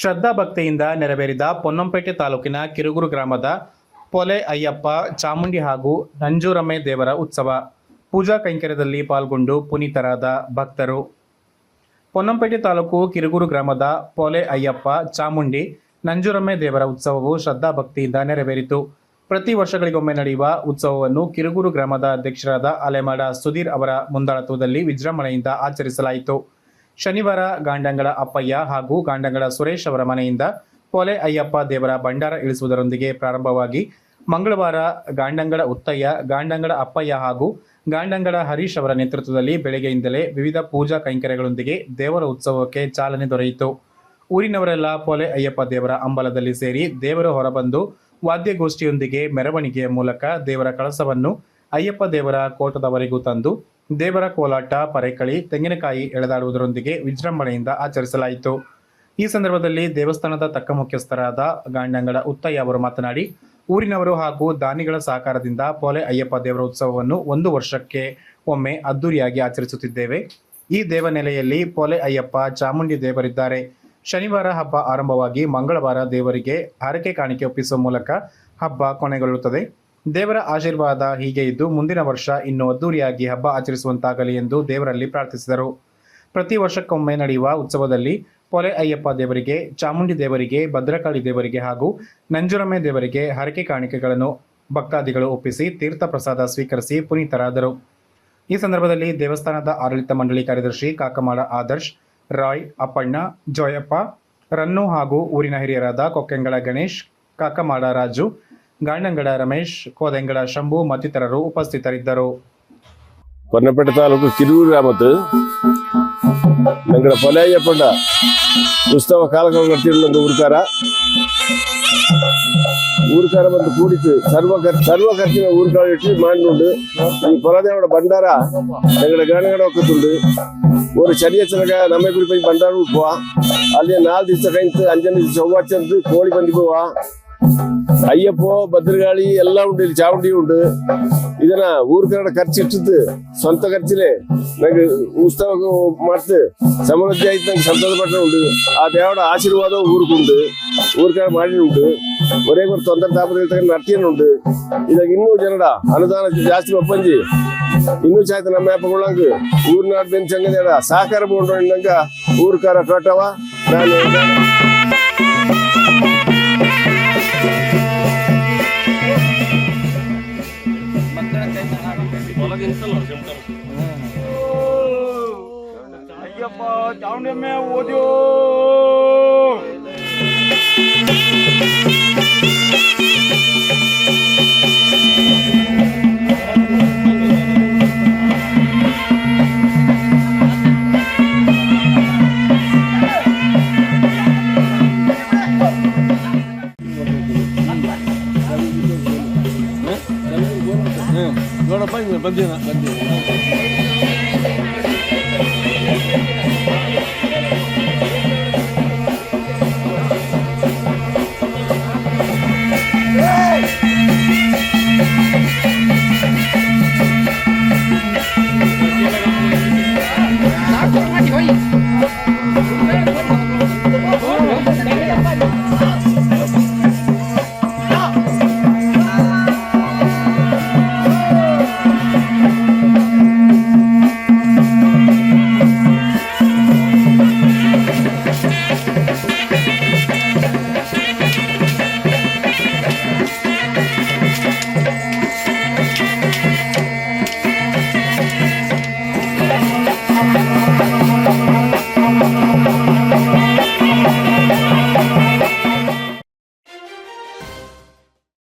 ಶ್ರದ್ಧಾ ಭಕ್ತಿಯಿಂದ ನೆರವೇರಿದ ಪೊನ್ನಂಪೇಟೆ ತಾಲೂಕಿನ ಕಿರುಗುರು ಗ್ರಾಮದ ಪೊಲೆ ಅಯ್ಯಪ್ಪ, ಚಾಮುಂಡಿ ಹಾಗೂ ನಂಜೂರಮ್ಮೆ ದೇವರ ಉತ್ಸವ. ಪೂಜಾ ಕೈಂಕರ್ಯದಲ್ಲಿ ಪಾಲ್ಗೊಂಡು ಪುನೀತರಾದ ಭಕ್ತರು. ಪೊನ್ನಂಪೇಟೆ ತಾಲೂಕು ಕಿರುಗುರು ಗ್ರಾಮದ ಪೊಲೆ ಅಯ್ಯಪ್ಪ, ಚಾಮುಂಡಿ, ನಂಜೂರಮ್ಮೆ ದೇವರ ಉತ್ಸವವು ಶ್ರದ್ಧಾ ಭಕ್ತಿಯಿಂದ ನೆರವೇರಿತು. ಪ್ರತಿ ವರ್ಷಗಳಿಗೊಮ್ಮೆ ನಡೆಯುವ ಉತ್ಸವವನ್ನು ಕಿರುಗುರು ಗ್ರಾಮದ ಅಧ್ಯಕ್ಷರಾದ ಅಲೆಮಾಡ ಸುಧೀರ್ ಅವರ ಮುಂದಾಳತ್ವದಲ್ಲಿ ವಿಜೃಂಭಣೆಯಿಂದ ಆಚರಿಸಲಾಯಿತು. ಶನಿವಾರ ಗಾಂಡಂಗಳ ಅಪ್ಪಯ್ಯ ಹಾಗೂ ಗಾಂಡಂಗಳ ಸುರೇಶ್ ಅವರ ಮನೆಯಿಂದ ಕೊಲೆ ಅಯ್ಯಪ್ಪ ದೇವರ ಭಂಡಾರ ಇಳಿಸುವುದರೊಂದಿಗೆ ಪ್ರಾರಂಭವಾಗಿ ಮಂಗಳವಾರ ಗಾಂಡಂಗಳ ಉತ್ತಯ್ಯ, ಗಾಂಡಂಗಳ ಅಪ್ಪಯ್ಯ ಹಾಗೂ ಗಾಂಡಂಗಳ ಹರೀಶ್ ಅವರ ನೇತೃತ್ವದಲ್ಲಿ ಬೆಳಗ್ಗೆಯಿಂದಲೇ ವಿವಿಧ ಪೂಜಾ ಕೈಂಕರ್ಯಗಳೊಂದಿಗೆ ದೇವರ ಉತ್ಸವಕ್ಕೆ ಚಾಲನೆ ದೊರೆಯಿತು. ಊರಿನವರೆಲ್ಲ ಪೊಲೆ ಅಯ್ಯಪ್ಪ ದೇವರ ಅಂಬಲದಲ್ಲಿ ಸೇರಿ ದೇವರು ಹೊರಬಂದು ವಾದ್ಯಗೋಷ್ಠಿಯೊಂದಿಗೆ ಮೆರವಣಿಗೆಯ ಮೂಲಕ ದೇವರ ಕಳಸವನ್ನು ಅಯ್ಯಪ್ಪ ದೇವರ ಕೋಟದವರೆಗೂ ತಂದು ದೇವರ ಕೋಲಾಟ, ಪರೆಕಳಿ, ತೆಂಗಿನಕಾಯಿ ಎಳೆದಾಡುವುದರೊಂದಿಗೆ ವಿಜೃಂಭಣೆಯಿಂದ ಆಚರಿಸಲಾಯಿತು. ಈ ಸಂದರ್ಭದಲ್ಲಿ ದೇವಸ್ಥಾನದ ತಕ್ಕ ಮುಖ್ಯಸ್ಥರಾದ ಗಾಂಡಂಗಳ ಉತ್ತಯ್ಯ ಅವರು ಮಾತನಾಡಿ, ಊರಿನವರು ಹಾಗೂ ದಾನಿಗಳ ಸಹಕಾರದಿಂದ ಪೊಲೆ ಅಯ್ಯಪ್ಪ ದೇವರ ಉತ್ಸವವನ್ನು ಒಂದು ವರ್ಷಕ್ಕೆ ಒಮ್ಮೆ ಅದ್ದೂರಿಯಾಗಿ ಆಚರಿಸುತ್ತಿದ್ದೇವೆ. ಈ ದೇವನೆಲೆಯಲ್ಲಿ ಪೊಲೆ ಅಯ್ಯಪ್ಪ ಚಾಮುಂಡಿ ದೇವರಿದ್ದಾರೆ. ಶನಿವಾರ ಹಬ್ಬ ಆರಂಭವಾಗಿ ಮಂಗಳವಾರ ದೇವರಿಗೆ ಹರಕೆ ಕಾಣಿಕೆ ಒಪ್ಪಿಸುವ ಮೂಲಕ ಹಬ್ಬ ಕೊನೆಗೊಳ್ಳುತ್ತದೆ. ದೇವರ ಆಶೀರ್ವಾದ ಹೀಗೆ ಇದ್ದು ಮುಂದಿನ ವರ್ಷ ಇನ್ನೂ ಅದ್ದೂರಿಯಾಗಿ ಹಬ್ಬ ಆಚರಿಸುವಂತಾಗಲಿ ಎಂದು ದೇವರಲ್ಲಿ ಪ್ರಾರ್ಥಿಸಿದರು. ಪ್ರತಿ ವರ್ಷಕ್ಕೊಮ್ಮೆ ನಡೆಯುವ ಉತ್ಸವದಲ್ಲಿ ಪೊಲೆ ಅಯ್ಯಪ್ಪ ದೇವರಿಗೆ, ಚಾಮುಂಡಿ ದೇವರಿಗೆ, ಭದ್ರಕಾಳಿ ದೇವರಿಗೆ ಹಾಗೂ ನಂಜುರಮ್ಮೆ ದೇವರಿಗೆ ಹರಕೆ ಕಾಣಿಕೆಗಳನ್ನು ಭಕ್ತಾದಿಗಳು ಒಪ್ಪಿಸಿ ತೀರ್ಥ ಪ್ರಸಾದ ಸ್ವೀಕರಿಸಿ ಪುನೀತರಾದರು. ಈ ಸಂದರ್ಭದಲ್ಲಿ ದೇವಸ್ಥಾನದ ಆಡಳಿತ ಮಂಡಳಿ ಕಾರ್ಯದರ್ಶಿ ಕಾಕಮಾಡ ಆದರ್ಶ್, ರಾಯ್, ಅಪ್ಪಣ್ಣ, ಜೋಯಪ್ಪ, ರನ್ನು ಹಾಗೂ ಊರಿನ ಹಿರಿಯರಾದ ಕೊಕ್ಕೆಂಗಳ ಗಣೇಶ್ ಕಾಕಮಾಡ ರಾಜು ಗಾಣಂಗಡ ರಮೇಶ್ ಕೋದೆಂಗಡ ಶಂಭು ಮತ್ತಿತರರು ಉಪಸ್ಥಿತರಿದ್ದರು ಕೊನ್ನಪೇಟೆ ತಾಲೂಕು ಕಿರೂರು ಮತ್ತು ನಂಗಡ ಪೊಲೆಯ ಪಂಡ ಉತ್ಸವ ಕಾಲಕರ್ತಿರುವಂಥ ಊರ್ಕಾರ ಊರ್ಕಾರ ಬಂದು ಕೂಡಿತು ಸರ್ವ ಸರ್ವ ಖರ್ಚಿನ ಊರ್ಕಾರ ಇಟ್ಟು ಮಾಡಿನುಂಡು ಈ ಪೊಲದೇವಡ ಭಂಡಾರ ನಂಗಡ ಗಾಣಗಡ ಒಕ್ಕತ್ತುಂಡು ஒரு சரியச்சனக நம்ம குறிப்பை பண்டாரூர் போவா அல்லையே நாலு திசை கழித்து அஞ்சு செவ்வாய்ச்சி கோழி பந்தி போவா ಅಯ್ಯಪ್ಪೋ ಭದ್ರಗಾಳಿ ಎಲ್ಲ ಉಂಟು ಇಲ್ಲಿ ಚಾವುಂಡಿ ಉಂಟು ಇದನ್ನ ಊರ್ಕರ ಖರ್ಚು ಇಟ್ಟಿದ್ದು ಸ್ವಂತ ಖರ್ಚಿಲೆ ನಂಗೆ ಉತ್ಸವ ಮಾಡ್ತು ಸಮೃದ್ಧಿ ಆಯ್ತು ನಂಗೆ ಸಂತೋಷ ಪಟ್ಟ ಉಂಟು ಆ ದೇವರ ಆಶೀರ್ವಾದ ಊರ್ಕುಂಡು ಊರ್ಕರ ಮಾಡಿ ಉಂಟು ಒರೇ ಒಂದು ತೊಂದರೆ ತಾಪದ ನಡ್ತಿಯನ್ನು ಉಂಟು ಇದಾಗ ಇನ್ನೂ ಜನಡ ಅನುದಾನ ಜಾಸ್ತಿ ಒಪ್ಪಂಜಿ ಇನ್ನೂ ಚಾಯ್ತು ನಮ್ಮ ಅಪ್ಪಗಳಂಗ ಊರ್ನಾಡ್ ಬೆನ್ ಚಂಗದ ಸಹಕಾರ ಬೋಂಡು ನಂಗ ಊರ್ಕಾರ ಕಟ್ಟವ ನಾನು ಅಯ್ಯಪ್ಪ ಚಾವುಂಡಮ್ಮೆ ಓದ್ಯೋ. bandina, bandina, bandina.